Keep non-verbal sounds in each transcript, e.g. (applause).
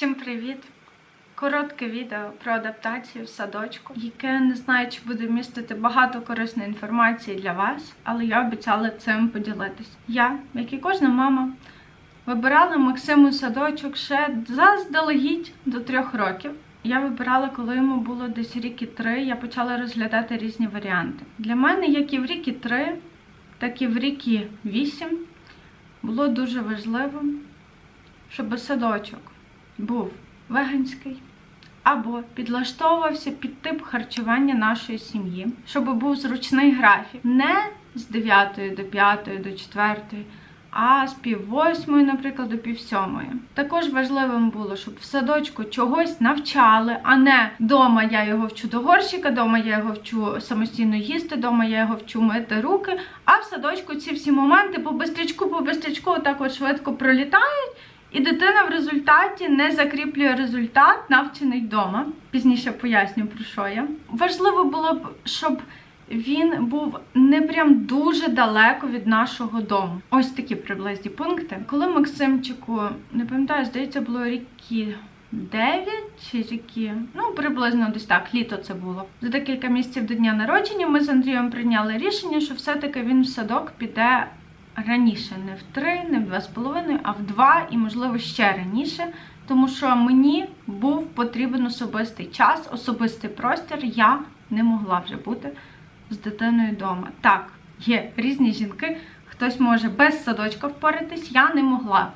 Всім привіт! Коротке відео про адаптацію в садочку, яке не знаю, чи буде містити багато корисної інформації для вас, але я обіцяла цим поділитись. Я, як і кожна мама, вибирала Максиму садочок ще заздалегідь до трьох років. Я вибирала, коли йому було десь рік і три, я почала розглядати різні варіанти. Для мене, як і в рік і три, так і в рік і вісім, було дуже важливим, щоб садочок був веганський або підлаштовувався під тип харчування нашої сім'ї, щоб був зручний графік, не з 9 до 5 до 4, а з пів восьмої, наприклад, до пів сьомої. Також важливим було, щоб в садочку чогось навчали, а не дома я його вчу до горщика, дома я його вчу самостійно їсти, дома я його вчу мити руки. А в садочку ці всі моменти по бистрячку, по бистрячку отак от швидко пролітають. І дитина в результаті не закріплює результат, навчений вдома. Пізніше поясню про що я. Важливо було б, щоб він був не прям дуже далеко від нашого дому. Ось такі приблизні пункти. Коли Максимчику, не пам'ятаю, здається, було ріки 9 чи ріки, ну приблизно десь так, літо це було. За декілька місяців до дня народження ми з Андрієм прийняли рішення, що все-таки він в садок піде раніше, не в 3, не в два з половиною, а в 2 і, можливо, ще раніше. Тому що мені був потрібен особистий час, особистий простір. Я не могла вже бути з дитиною вдома. Так, є різні жінки, хтось може без садочка впоратись, я не могла.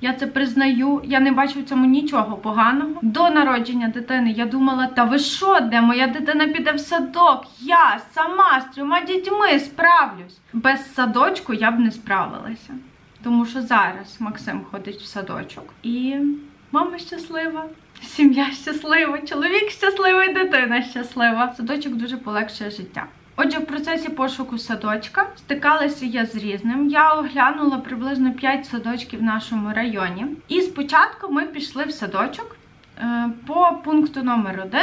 Я це признаю, я не бачу в цьому нічого поганого. До народження дитини я думала, та ви що, де моя дитина піде в садок? Я сама з трьома дітьми справлюсь. Без садочку я б не справилася. Тому що зараз Максим ходить в садочок і мама щаслива. Сім'я щаслива, чоловік щасливий, дитина щаслива. Садочок дуже полегшує життя. Отже, в процесі пошуку садочка стикалася я з різним. Я оглянула приблизно 5 садочків в нашому районі. І спочатку ми пішли в садочок е, по пункту номер 1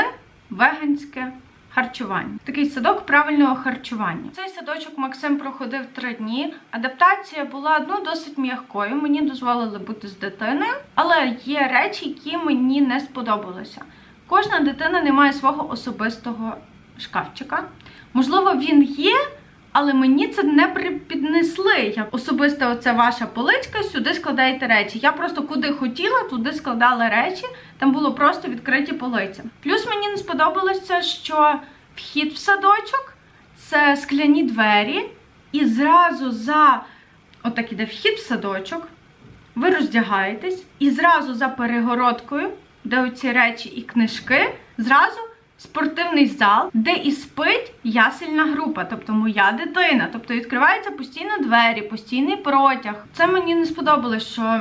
веганське харчування. Такий садок правильного харчування. Цей садочок Максим проходив 3 дні. Адаптація була ну досить м'якою. Мені дозволили бути з дитиною, але є речі, які мені не сподобалися. Кожна дитина не має свого особистого шкафчика. Можливо, він є, але мені це не припіднесли. Я особисто оце ваша поличка, сюди складаєте речі. Я просто куди хотіла, туди складала речі. Там було просто відкриті полиці. Плюс мені не сподобалося, що вхід в садочок це скляні двері, і зразу за отак іде вхід в садочок. Ви роздягаєтесь, і зразу за перегородкою, де оці речі і книжки, зразу спортивний зал, де і спить ясельна група, тобто моя дитина. Тобто відкриваються постійно двері, постійний протяг. Це мені не сподобалось, що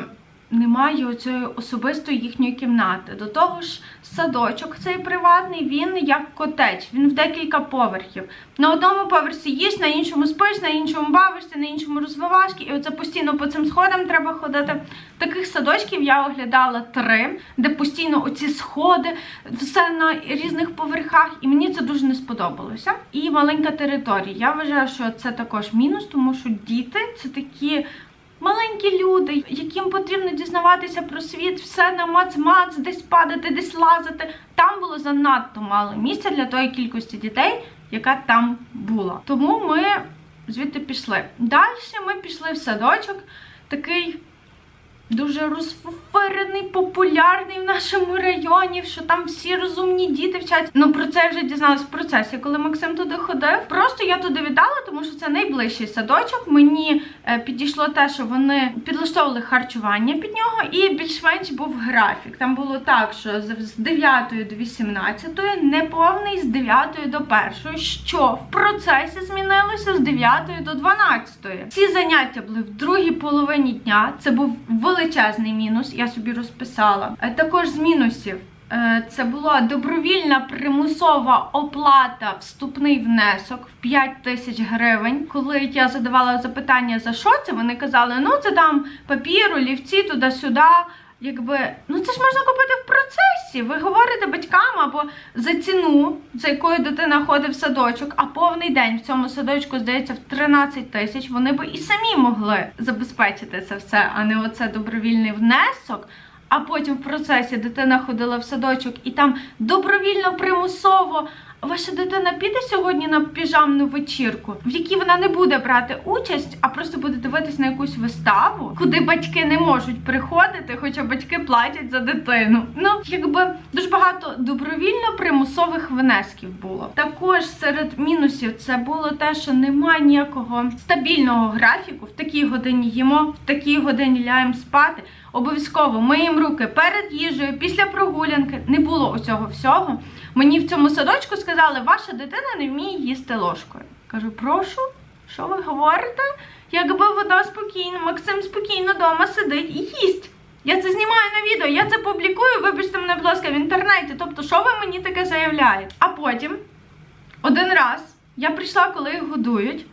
немає оцієї особистої їхньої кімнати. До того ж, садочок цей приватний, він як котеч, він в декілька поверхів. На одному поверсі їж, на іншому спиш, на іншому бавишся, на іншому розвивашки. І оце постійно по цим сходам треба ходити. Таких садочків я оглядала три, де постійно оці сходи, все на різних поверхах, і мені це дуже не сподобалося. І маленька територія. Я вважаю, що це також мінус, тому що діти це такі. Маленькі люди, яким потрібно дізнаватися про світ, все на мац-мац, десь падати, десь лазити. Там було занадто мало місця для тої кількості дітей, яка там була. Тому ми звідти пішли. Далі ми пішли в садочок, такий дуже розферений, популярний в нашому районі, що там всі розумні діти вчаться. Ну про це вже дізналась в процесі, коли Максим туди ходив. Просто я туди віддала, тому що це найближчий садочок. Мені е, підійшло те, що вони підлаштовували харчування під нього, і більш-менш був графік. Там було так, що з з 9 до 18, неповний з 9 до 1, що в процесі змінилося з 9 до 12. Ці заняття були в другій половині дня. Це був величезний мінус, я собі розписала. Е, Також з мінусів. е, Це була добровільна примусова оплата, вступний внесок в 5 тисяч гривень. Коли я задавала запитання, за що це, вони казали, ну це там папір, олівці, туди-сюди. Якби, ну це ж можна купити в процесі. Ви говорите батькам або за ціну, за якою дитина ходить в садочок, а повний день в цьому садочку здається в 13 тисяч. Вони би і самі могли забезпечити це все, а не оце добровільний внесок. а потім в процесі дитина ходила в садочок і там добровільно примусово. Ваша дитина піде сьогодні на піжамну вечірку, в якій вона не буде брати участь, а просто буде дивитись на якусь виставу, куди батьки не можуть приходити, хоча батьки платять за дитину. Ну, якби дуже багато добровільно примусових внесків було. Також серед мінусів це було те, що немає ніякого стабільного графіку. В такій годині їмо, в такій годині ляємо спати. Обов'язково миємо руки перед їжею, після прогулянки. Не було оцього всього. Мені в цьому садочку сказали, ваша дитина не вміє їсти ложкою. Кажу, прошу, що ви говорите? Якби вона спокійно, Максим спокійно вдома сидить і їсть. Я це знімаю на відео, я це публікую, вибачте мене, будь ласка, в інтернеті. Тобто, що ви мені таке заявляєте? А потім, один раз, я прийшла, коли їх годують,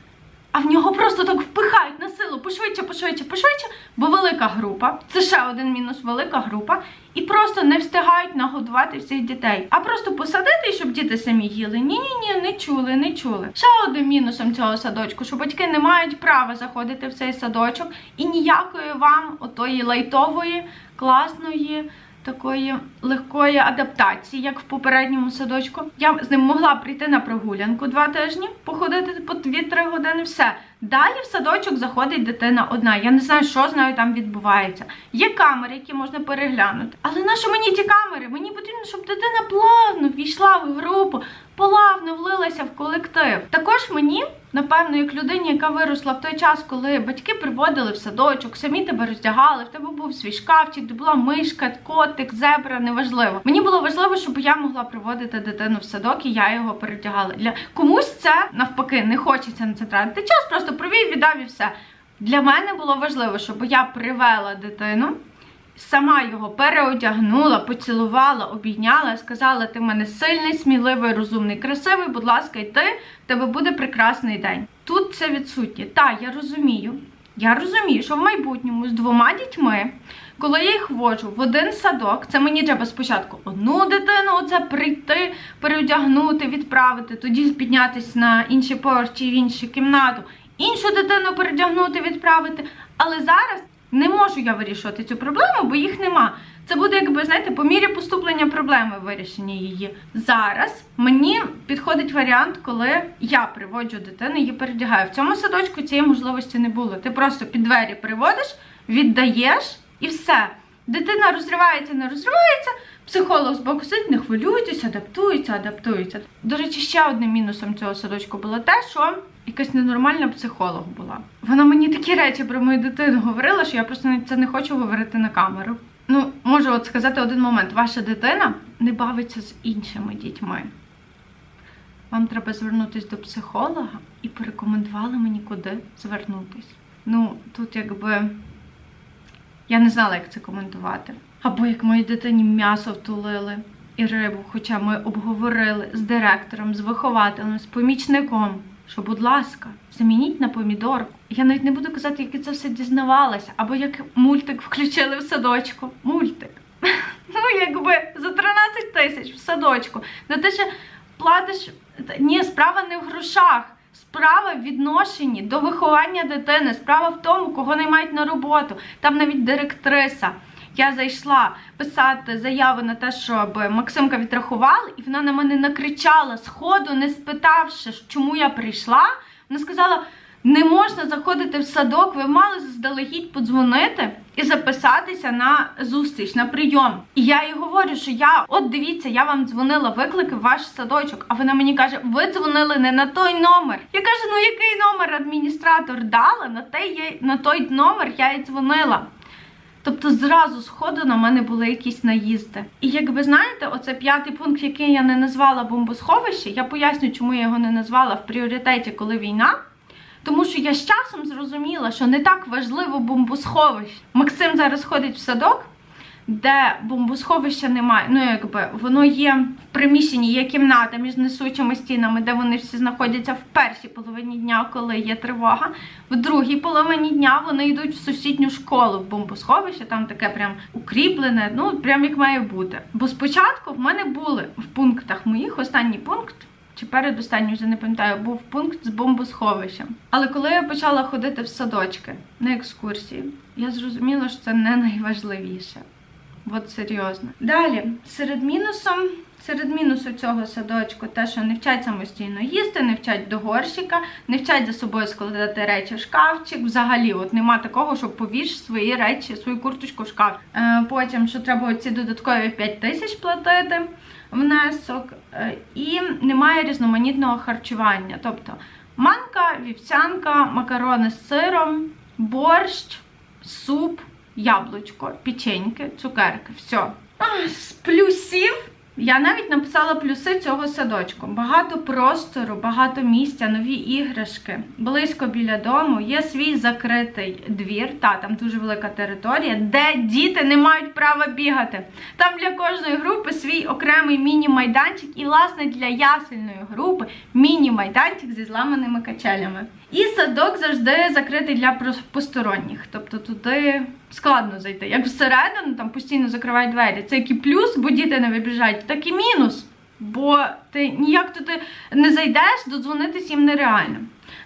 а в нього просто так впихають на силу, пошвидше, пошвидше, пошвидше, бо велика група. Це ще один мінус, велика група. І просто не встигають нагодувати всіх дітей. А просто посадити, щоб діти самі їли. Ні, ні, ні, не чули, не чули. Ще один мінусом цього садочку, що батьки не мають права заходити в цей садочок і ніякої вам отої лайтової, класної. Такої легкої адаптації, як в попередньому садочку. Я з ним могла прийти на прогулянку два тижні, походити по 2-3 години, все. Далі в садочок заходить дитина одна. Я не знаю, що з нею там відбувається. Є камери, які можна переглянути. Але на що мені ті камери? Мені потрібно, щоб дитина плавно війшла в групу, плавно влилася в колектив. Також мені, напевно, як людині, яка виросла в той час, коли батьки приводили в садочок, самі тебе роздягали, в тебе був свій шкафчик, де була мишка, котик, зебра, неважливо. Мені було важливо, щоб я могла приводити дитину в садок і я його перевдягала. Для комусь це навпаки не хочеться на це тратити час, просто провів, віддав і все. Для мене було важливо, щоб я привела дитину. Сама його переодягнула, поцілувала, обійняла, сказала: ти в мене сильний, сміливий, розумний, красивий, будь ласка, йди, в тебе буде прекрасний день. Тут це відсутнє. Так, я розумію. Я розумію, що в майбутньому з двома дітьми, коли я їх ввожу в один садок, це мені треба спочатку одну дитину оце прийти, переодягнути, відправити, тоді піднятися на інший поверх в іншу кімнату, іншу дитину передягнути, відправити. Але зараз не можу я вирішувати цю проблему, бо їх нема. Це буде, якби знаєте, по мірі поступлення проблеми вирішення її. Зараз мені підходить варіант, коли я приводжу дитину, її передягаю. В цьому садочку цієї можливості не було. Ти просто під двері приводиш, віддаєш і все. Дитина розривається, не розривається. Психолог з боку сидить, не хвилюйтесь, адаптується, адаптується. До речі, ще одним мінусом цього садочку було те, що якась ненормальна психолог була. Вона мені такі речі про мою дитину говорила, що я просто це не хочу говорити на камеру. Ну, можу от сказати один момент: ваша дитина не бавиться з іншими дітьми. Вам треба звернутися до психолога і порекомендували мені куди звернутись. Ну, тут якби я не знала, як це коментувати. Або як моїй дитині м'ясо втулили і рибу, хоча ми обговорили з директором, з вихователем, з помічником, що, будь ласка, замініть на помідорку. Я навіть не буду казати, як я це все дізнавалася, або як мультик включили в садочку. Мультик. (laughs) Ну, якби за 13 тисяч в садочку. На те, що платиш. Ні, справа не в грошах. Справа в відношенні до виховання дитини. Справа в тому, кого наймають на роботу. Там навіть директриса. Я зайшла писати заяву на те, щоб Максимка відрахували, і вона на мене накричала сходу, не спитавши, чому я прийшла. Вона сказала: не можна заходити в садок, ви мали заздалегідь подзвонити і записатися на зустріч, на прийом. І я їй говорю, що я, от дивіться, я вам дзвонила, виклики в ваш садочок. А вона мені каже, ви дзвонили не на той номер. Я кажу, ну який номер адміністратор дала? На той, на той номер я і дзвонила. Тобто зразу сходу на мене були якісь наїзди. І як ви знаєте, оце п'ятий пункт, який я не назвала бомбосховище, я поясню, чому я його не назвала в пріоритеті, коли війна. Тому що я з часом зрозуміла, що не так важливо бомбосховище. Максим зараз ходить в садок, де бомбосховища немає. Ну, якби воно є в приміщенні, є кімната між несучими стінами, де вони всі знаходяться в першій половині дня, коли є тривога. В другій половині дня вони йдуть в сусідню школу в бомбосховище, там таке прям укріплене, ну прям як має бути. Бо спочатку в мене були в пунктах моїх останній пункт. Чи передостанній, вже не пам'ятаю, був пункт з бомбосховищем. Але коли я почала ходити в садочки на екскурсії, я зрозуміла, що це не найважливіше. От серйозно. Далі, серед мінусом, серед мінусу цього садочку, те, що не вчать самостійно їсти, не вчать до горщика, не вчать за собою складати речі в шкафчик. Взагалі, от нема такого, що повіш свої речі, свою курточку в шкаф. Е, потім, що треба ці додаткові 5 тисяч платити внесок, е, і немає різноманітного харчування. Тобто манка, вівсянка, макарони з сиром, борщ, суп, яблучко, печеньки, цукерки. Все. А, З плюсів я навіть написала плюси цього садочку. Багато простору, багато місця, нові іграшки, близько біля дому. Є свій закритий двір, та там дуже велика територія, де діти не мають права бігати. Там для кожної групи свій окремий міні-майданчик, і, власне, для ясельної групи міні-майданчик зі зламаними качелями. І садок завжди закритий для посторонніх. Тобто туди складно зайти. Як всередину, там постійно закривають двері. Це як і плюс, бо діти не вибіжають, так і мінус. Бо ти ніяк туди не зайдеш, додзвонитись їм нереально.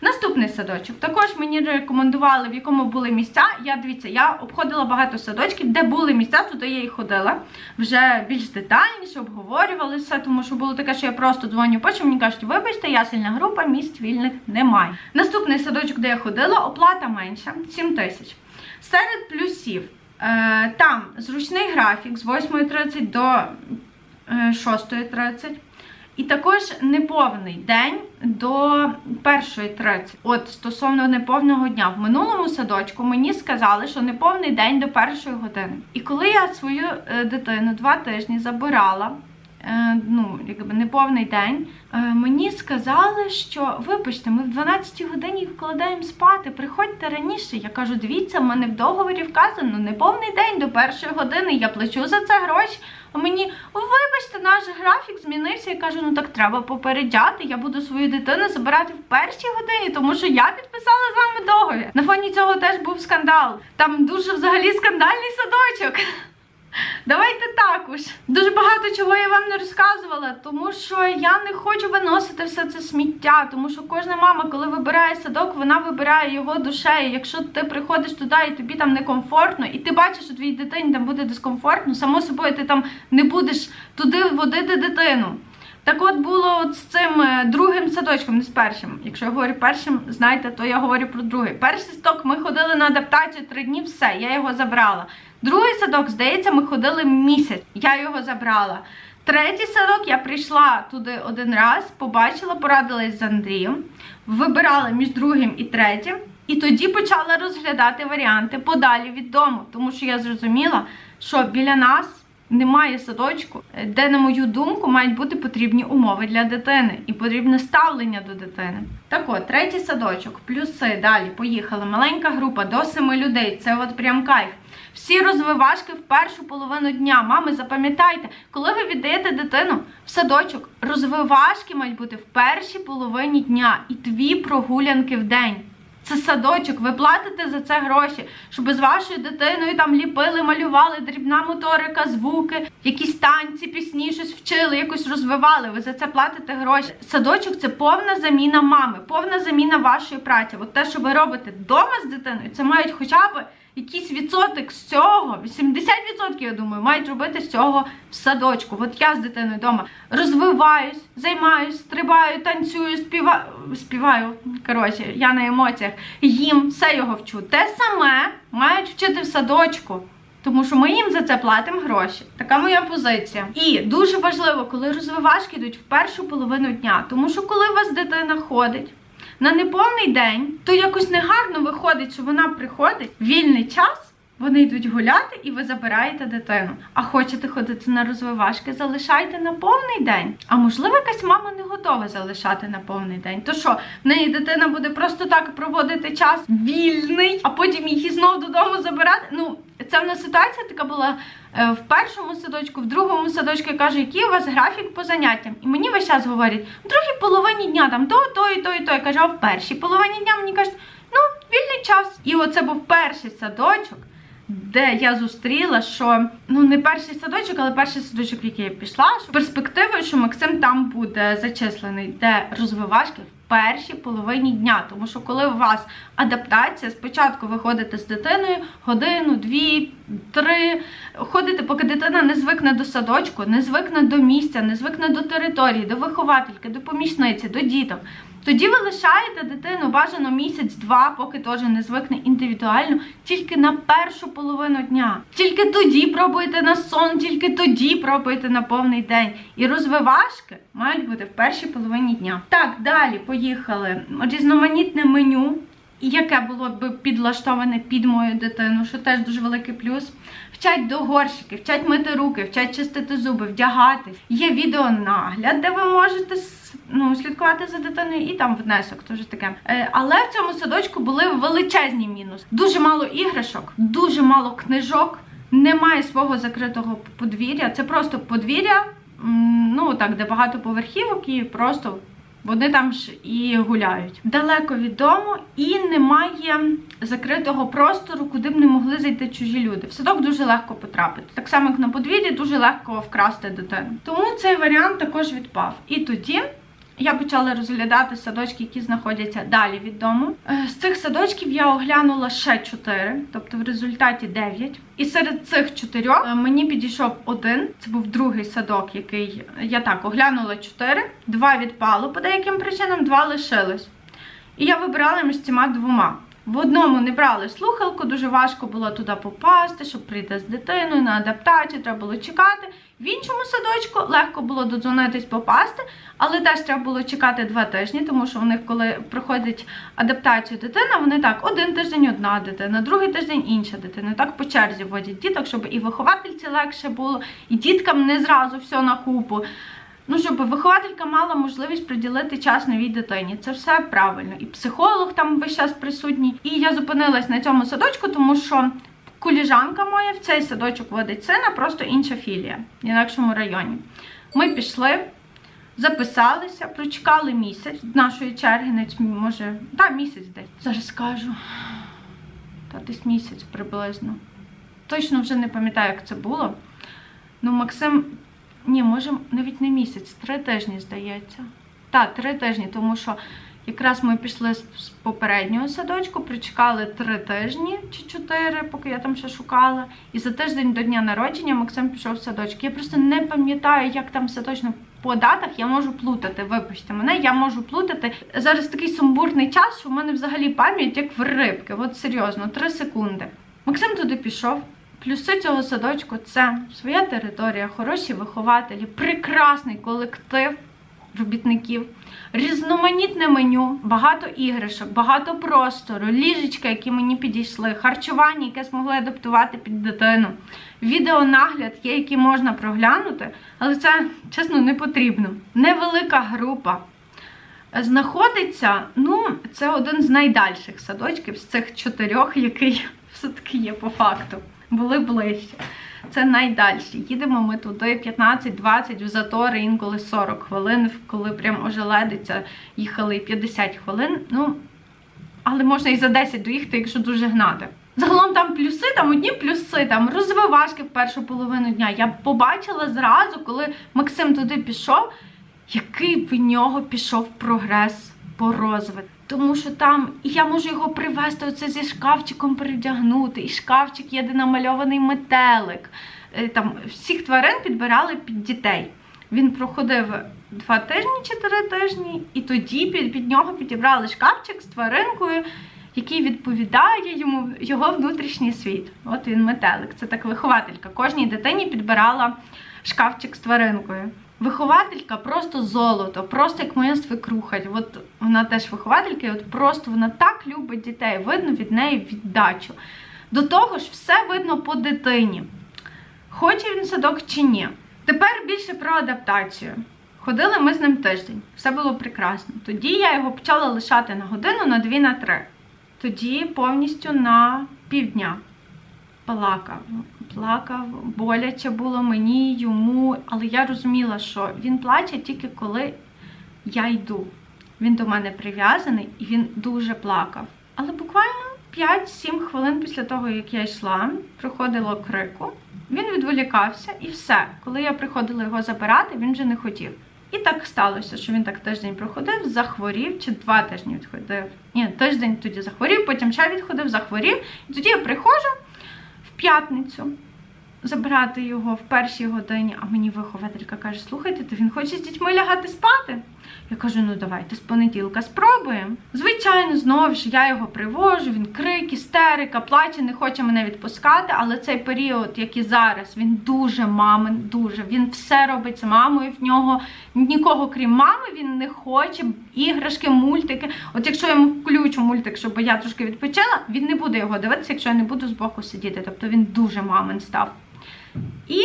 Наступний садочок. Також мені рекомендували, в якому були місця. Я дивіться, я обходила багато садочків, де були місця, туди я і ходила. Вже більш детальніше обговорювали все, тому що було таке, що я просто дзвоню, потім мені кажуть, вибачте, я група, місць вільних немає. Наступний садочок, де я ходила, оплата менша 7 тисяч. Серед плюсів е, там зручний графік з 8.30 до е, 6.30. І також неповний день до 1.30. От стосовно неповного дня. В минулому садочку мені сказали, що неповний день до першої години. І коли я свою е, дитину два тижні забирала, ну, якби неповний день, е, мені сказали, що вибачте, ми в 12 годині вкладаємо спати, приходьте раніше. Я кажу, дивіться, в мене в договорі вказано неповний день до першої години, я плачу за це гроші. А мені, вибачте, наш графік змінився. Я кажу, ну так треба попереджати. Я буду свою дитину забирати в першій годині, тому що я підписала з вами договір. На фоні цього теж був скандал. Там дуже взагалі скандальний садочок. Давайте також. Дуже багато чого я вам не розказувала, тому що я не хочу виносити все це сміття, тому що кожна мама, коли вибирає садок, вона вибирає його душею. Якщо ти приходиш туди і тобі там некомфортно, і ти бачиш, що твоїй дитині там буде дискомфортно, само собою ти там не будеш туди водити дитину. Так от було от з цим е, другим садочком, не з першим. Якщо я говорю першим, знаєте, то я говорю про другий. Перший садок ми ходили на адаптацію три дні, все, я його забрала. Другий садок, здається, ми ходили місяць, я його забрала. Третій садок я прийшла туди один раз, побачила, порадилась з Андрієм, вибирала між другим і третім, і тоді почала розглядати варіанти подалі від дому, тому що я зрозуміла, що біля нас немає садочку, де, на мою думку, мають бути потрібні умови для дитини і потрібне ставлення до дитини. Так от, третій садочок, плюси далі. Поїхала. Маленька група до семи людей. Це от прям кайф. Всі розвивашки в першу половину дня. Мами, запам'ятайте, коли ви віддаєте дитину в садочок, розвивашки мають бути в першій половині дня і дві прогулянки в день. Це садочок, ви платите за це гроші, щоб з вашою дитиною там ліпили, малювали, дрібна моторика, звуки, якісь танці, пісні, щось вчили, якось розвивали. Ви за це платите гроші. Садочок це повна заміна мами, повна заміна вашої праці. От те, що ви робите вдома з дитиною, це мають хоча б якийсь відсоток з цього, 80%, я думаю, мають робити з цього в садочку. От я з дитиною вдома розвиваюсь, займаюсь, стрибаю, танцюю, співаю, співаю. Коротше, я на емоціях. Їм все його вчу. Те саме мають вчити в садочку. Тому що ми їм за це платимо гроші. Така моя позиція. І дуже важливо, коли розвивашки йдуть в першу половину дня. Тому що коли у вас дитина ходить на неповний день, то якось негарно виходить, що вона приходить вільний час. Вони йдуть гуляти і ви забираєте дитину. А хочете ходити на розвивашки, залишайте на повний день. А можливо, якась мама не готова залишати на повний день. То що, в неї дитина буде просто так проводити час вільний, а потім її знову додому забирати. Ну, це в нас ситуація така була е, в першому садочку, в другому садочку я кажу, який у вас графік по заняттям. І мені весь час говорять, в другій половині дня там то, то і то, і то. Я кажу, а в першій половині дня мені кажуть, ну, вільний час. І оце був перший садочок де я зустріла, що ну не перший садочок, але перший садочок, в який я пішла, що перспективою, що Максим там буде зачислений, де розвивашки першій половині дня. Тому що коли у вас адаптація, спочатку ви ходите з дитиною годину, дві, три. Ходите, поки дитина не звикне до садочку, не звикне до місця, не звикне до території, до виховательки, до помічниці, до діток. Тоді ви лишаєте дитину бажано місяць-два, поки теж не звикне індивідуально, тільки на першу половину дня. Тільки тоді пробуйте на сон, тільки тоді пробуйте на повний день. І розвивашки мають бути в першій половині дня. Так, далі поїхали. Різноманітне меню. Яке було б підлаштоване під мою дитину, що теж дуже великий плюс. Вчать до горщики, вчать мити руки, вчать чистити зуби, вдягатись. Є відеонагляд, де ви можете ну, слідкувати за дитиною, і там внесок теж таке. Е, але в цьому садочку були величезні мінуси. Дуже мало іграшок, дуже мало книжок, немає свого закритого подвір'я. Це просто подвір'я, ну так, де багато поверхівок і просто вони там ж і гуляють. Далеко від дому і немає закритого простору, куди б не могли зайти чужі люди. В садок дуже легко потрапити. Так само, як на подвір'ї, дуже легко вкрасти дитину. Тому цей варіант також відпав. І тоді. Я почала розглядати садочки, які знаходяться далі від дому. Е, З цих садочків я оглянула ще чотири, тобто в результаті дев'ять. І серед цих чотирьох е, мені підійшов один. Це був другий садок, який я так оглянула чотири. Два відпало по деяким причинам, два лишилось. І я вибирала між цими двома. В одному не брали слухалку, дуже важко було туди попасти, щоб прийти з дитиною на адаптацію, треба було чекати. В іншому садочку легко було додзвонитись попасти, але теж треба було чекати два тижні, тому що у них, коли проходить адаптацію дитина, вони так один тиждень одна дитина, другий тиждень інша дитина. Так по черзі вводять діток, щоб і виховательці легше було, і діткам не зразу все на купу. Ну, щоб вихователька мала можливість приділити час новій дитині. Це все правильно. І психолог там весь час присутній. І я зупинилась на цьому садочку, тому що коліжанка моя в цей садочок водить сина, просто інша філія в інакшому районі. Ми пішли, записалися, прочекали місяць нашої черги, може, та місяць десь. Зараз скажу. Та десь місяць приблизно. Точно вже не пам'ятаю, як це було. Ну, Максим ні, може, навіть не місяць, три тижні, здається. Так, три тижні, тому що якраз ми пішли з попереднього садочку, прочекали три тижні чи чотири, поки я там ще шукала. І за тиждень до дня народження Максим пішов в садочок. Я просто не пам'ятаю, як там все точно по датах я можу плутати. Вибачте мене, я можу плутати. Зараз такий сумбурний час, що в мене взагалі пам'ять як в рибки. От серйозно, три секунди. Максим туди пішов. Плюси цього садочку це своя територія, хороші вихователі, прекрасний колектив робітників, різноманітне меню, багато іграшок, багато простору, ліжечка, які мені підійшли, харчування, яке змогли адаптувати під дитину. Відеонагляд є, який можна проглянути, але це чесно не потрібно. Невелика група. Знаходиться, ну, це один з найдальших садочків з цих чотирьох, який (laughs) все-таки є по факту. Були ближче. Це найдальші. Їдемо ми туди 15-20 в затори, інколи 40 хвилин, коли прям ожеледиться, їхали 50 хвилин. Ну, але можна і за 10 доїхати, якщо дуже гнати. Загалом там плюси, там одні плюси, там розвивашки в першу половину дня. Я побачила зразу, коли Максим туди пішов, який в нього пішов прогрес по розвитку. Тому що там я можу його привезти оце зі шкафчиком перевдягнути, і шкафчик є де намальований метелик. Е, Там всіх тварин підбирали під дітей. Він проходив два тижні чи три тижні, і тоді під, під нього підібрали шкафчик з тваринкою, який відповідає йому його внутрішній світ. От він метелик. Це так вихователька. Кожній дитині підбирала шкафчик з тваринкою. Вихователька просто золото, просто як моя свекруха. От вона теж вихователька, і от просто вона так любить дітей. Видно від неї віддачу. До того ж, все видно по дитині. Хоче він садок чи ні. Тепер більше про адаптацію. Ходили ми з ним тиждень, все було прекрасно. Тоді я його почала лишати на годину, на дві, на три. Тоді повністю на півдня. Плакав, плакав, боляче було мені, йому, але я розуміла, що він плаче тільки коли я йду. Він до мене прив'язаний і він дуже плакав. Але буквально 5-7 хвилин після того, як я йшла, приходило крику. Він відволікався і все. Коли я приходила його забирати, він вже не хотів. І так сталося, що він так тиждень проходив, захворів, чи два тижні відходив. Ні, тиждень тоді захворів, потім ще відходив, захворів. І тоді я приходжу п'ятницю забирати його в першій годині, а мені вихователька каже: слухайте, то він хоче з дітьми лягати спати. Я кажу, ну давайте з понеділка спробуємо. Звичайно, знову ж я його привожу, він крик, істерика, плаче, не хоче мене відпускати, але цей період, як і зараз, він дуже мамин, дуже. Він все робить з мамою. В нього нікого, крім мами, він не хоче. Іграшки, мультики. От якщо я йому включу мультик, щоб я трошки відпочила, він не буде його дивитися, якщо я не буду збоку сидіти. Тобто він дуже мамин став. І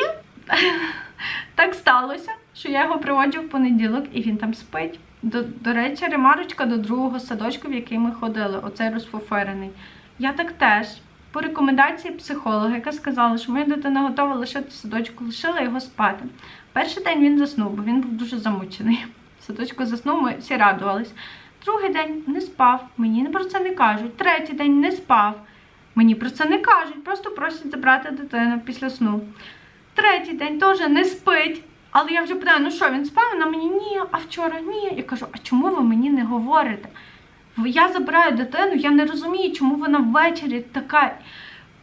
(laughs) так сталося, що я його приводжу в понеділок, і він там спить. До, до речі, ремарочка до другого садочку, в який ми ходили, оцей розфоферений. Я так теж. По рекомендації психолога, яка сказала, що моя дитина готова лишити садочку, лишила його спати. Перший день він заснув, бо він був дуже замучений. Садочку заснув, ми всі радувались. Другий день не спав, мені про це не кажуть. Третій день не спав. Мені про це не кажуть, просто просять забрати дитину після сну. Третій день теж не спить. Але я вже питаю, ну що, він спав? Вона мені ні, а вчора ні. Я кажу, а чому ви мені не говорите? Я забираю дитину, я не розумію, чому вона ввечері така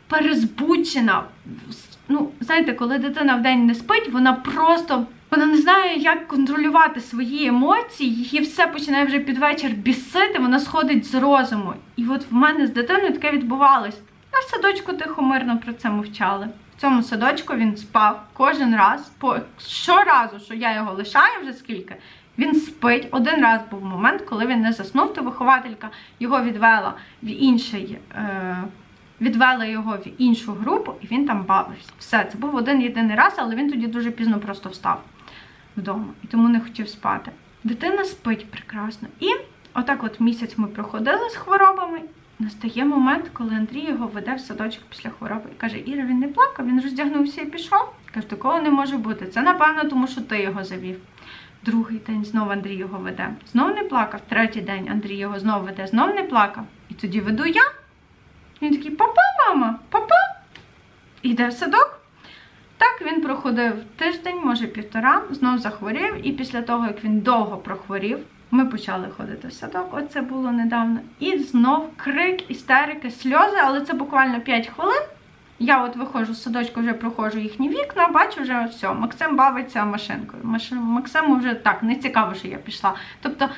перезбучена. Ну, знаєте, коли дитина вдень не спить, вона просто вона не знає, як контролювати свої емоції, її все починає вже під вечір бісити, вона сходить з розуму. І от в мене з дитиною таке відбувалось. А в садочку тихо мирно про це мовчали. Цьому садочку він спав кожен раз, по щоразу, що я його лишаю вже скільки. Він спить. Один раз був момент, коли він не заснув, то вихователька його відвела в інший. Е Відвела його в іншу групу, і він там бавився. Все, це був один єдиний раз, але він тоді дуже пізно просто встав вдома і тому не хотів спати. Дитина спить прекрасно. І отак, от місяць ми проходили з хворобами. Настає момент, коли Андрій його веде в садочок після хвороби і каже: Іра, він не плакав, він роздягнувся і пішов. Каже, такого не може бути. Це напевно, тому що ти його завів. Другий день знову Андрій його веде. Знов не плакав. Третій день Андрій його знову веде, знов не плакав. І тоді веду я. Він такий, папа, мама, папа. Іде в садок. Так він проходив тиждень, може півтора, знов захворів, і після того, як він довго прохворів, ми почали ходити в садок. Оце було недавно. І знов крик, істерики, сльози, але це буквально 5 хвилин. Я от виходжу з садочку, вже проходжу їхні вікна, бачу вже все. Максим бавиться машинкою. Машин... Максиму вже так не цікаво, що я пішла. Тобто,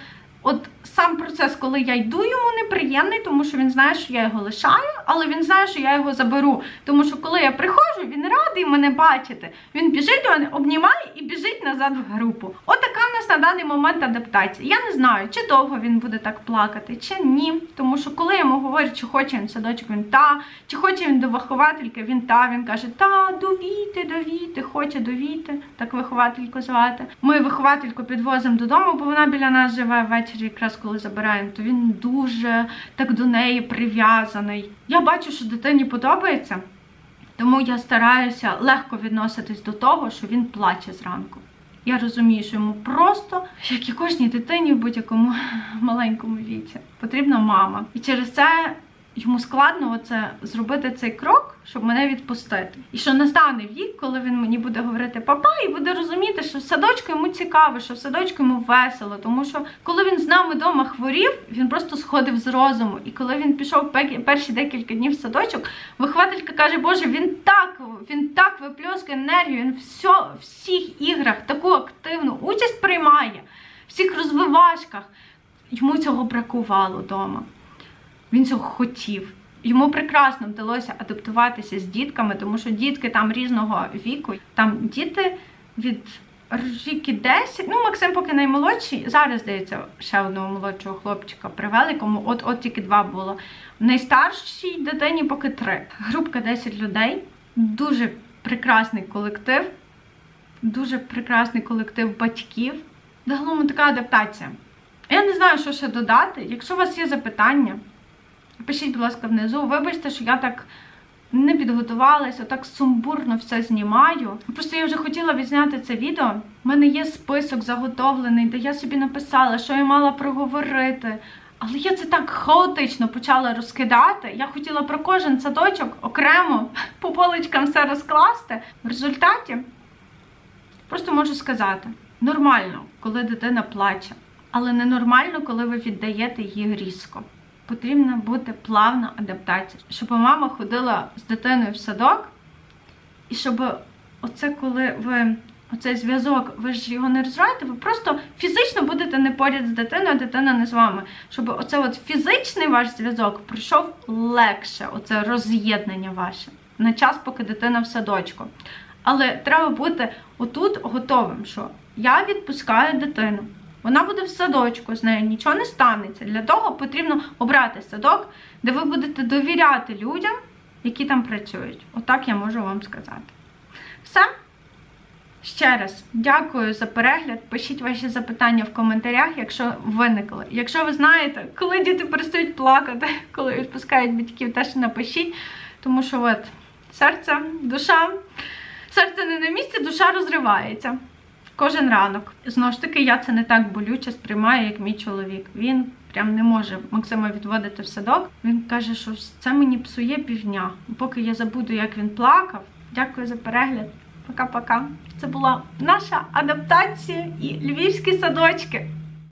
от сам процес, коли я йду, йому неприємний, тому що він знає, що я його лишаю, але він знає, що я його заберу. Тому що коли я приходжу, він радий мене бачити. Він біжить мене, обнімає і біжить назад в групу. От така в нас на даний момент адаптація. Я не знаю, чи довго він буде так плакати, чи ні. Тому що коли я йому говорю, чи хоче він садочок, він та, чи хоче він до виховательки, він та. Він каже, та, довійте, довійте, хоче довійти, так виховательку звати. Ми виховательку підвозимо додому, бо вона біля нас живе ввечері, якраз коли забираємо, то він дуже так до неї прив'язаний. Я бачу, що дитині подобається, тому я стараюся легко відноситись до того, що він плаче зранку. Я розумію, що йому просто, як і кожній дитині в будь-якому (laughs) маленькому віці, потрібна мама. І через це йому складно оце зробити цей крок, щоб мене відпустити. І що настане вік, коли він мені буде говорити папа, і буде розуміти, що в садочку йому цікаво, що в садочку йому весело. Тому що коли він з нами вдома хворів, він просто сходив з розуму. І коли він пішов перші декілька днів в садочок, вихователька каже, Боже, він так, він так випльоскує енергію, він все, в всіх іграх таку активну участь приймає, в всіх розвивашках. Йому цього бракувало вдома. Він цього хотів. Йому прекрасно вдалося адаптуватися з дітками, тому що дітки там різного віку. Там діти від ріки 10, ну Максим поки наймолодший. Зараз, здається, ще одного молодшого хлопчика при великому, от от тільки два було. В Найстаршій дитині поки три. Групка 10 людей, дуже прекрасний колектив, дуже прекрасний колектив батьків. Загалом така адаптація. Я не знаю, що ще додати. Якщо у вас є запитання, Пишіть, будь ласка, внизу. Вибачте, що я так не підготувалася, так сумбурно все знімаю. Просто я вже хотіла відзняти це відео. У мене є список заготовлений, де я собі написала, що я мала проговорити. Але я це так хаотично почала розкидати. Я хотіла про кожен садочок окремо (laughs) по поличкам все розкласти. В результаті просто можу сказати, нормально, коли дитина плаче, але ненормально, коли ви віддаєте її різко. Потрібна бути плавна адаптація, щоб мама ходила з дитиною в садок, і щоб оце, коли ви оцей зв'язок, ви ж його не розриваєте, ви просто фізично будете не поряд з дитиною, а дитина не з вами. Щоб оце от фізичний ваш зв'язок пройшов легше, оце роз'єднання ваше на час, поки дитина в садочку. Але треба бути отут готовим, що я відпускаю дитину. Вона буде в садочку, з нею нічого не станеться. Для того потрібно обрати садок, де ви будете довіряти людям, які там працюють. Отак я можу вам сказати. Все. Ще раз дякую за перегляд. Пишіть ваші запитання в коментарях, якщо виникли. Якщо ви знаєте, коли діти перестають плакати, (laughs) коли відпускають батьків, теж напишіть. Тому що от серце, душа, серце не на місці, душа розривається. Кожен ранок. Знову ж таки, я це не так болюче сприймаю, як мій чоловік. Він прям не може Максима відводити в садок. Він каже, що це мені псує півдня. Поки я забуду, як він плакав. Дякую за перегляд. Пока-пока. Це була наша адаптація і львівські садочки.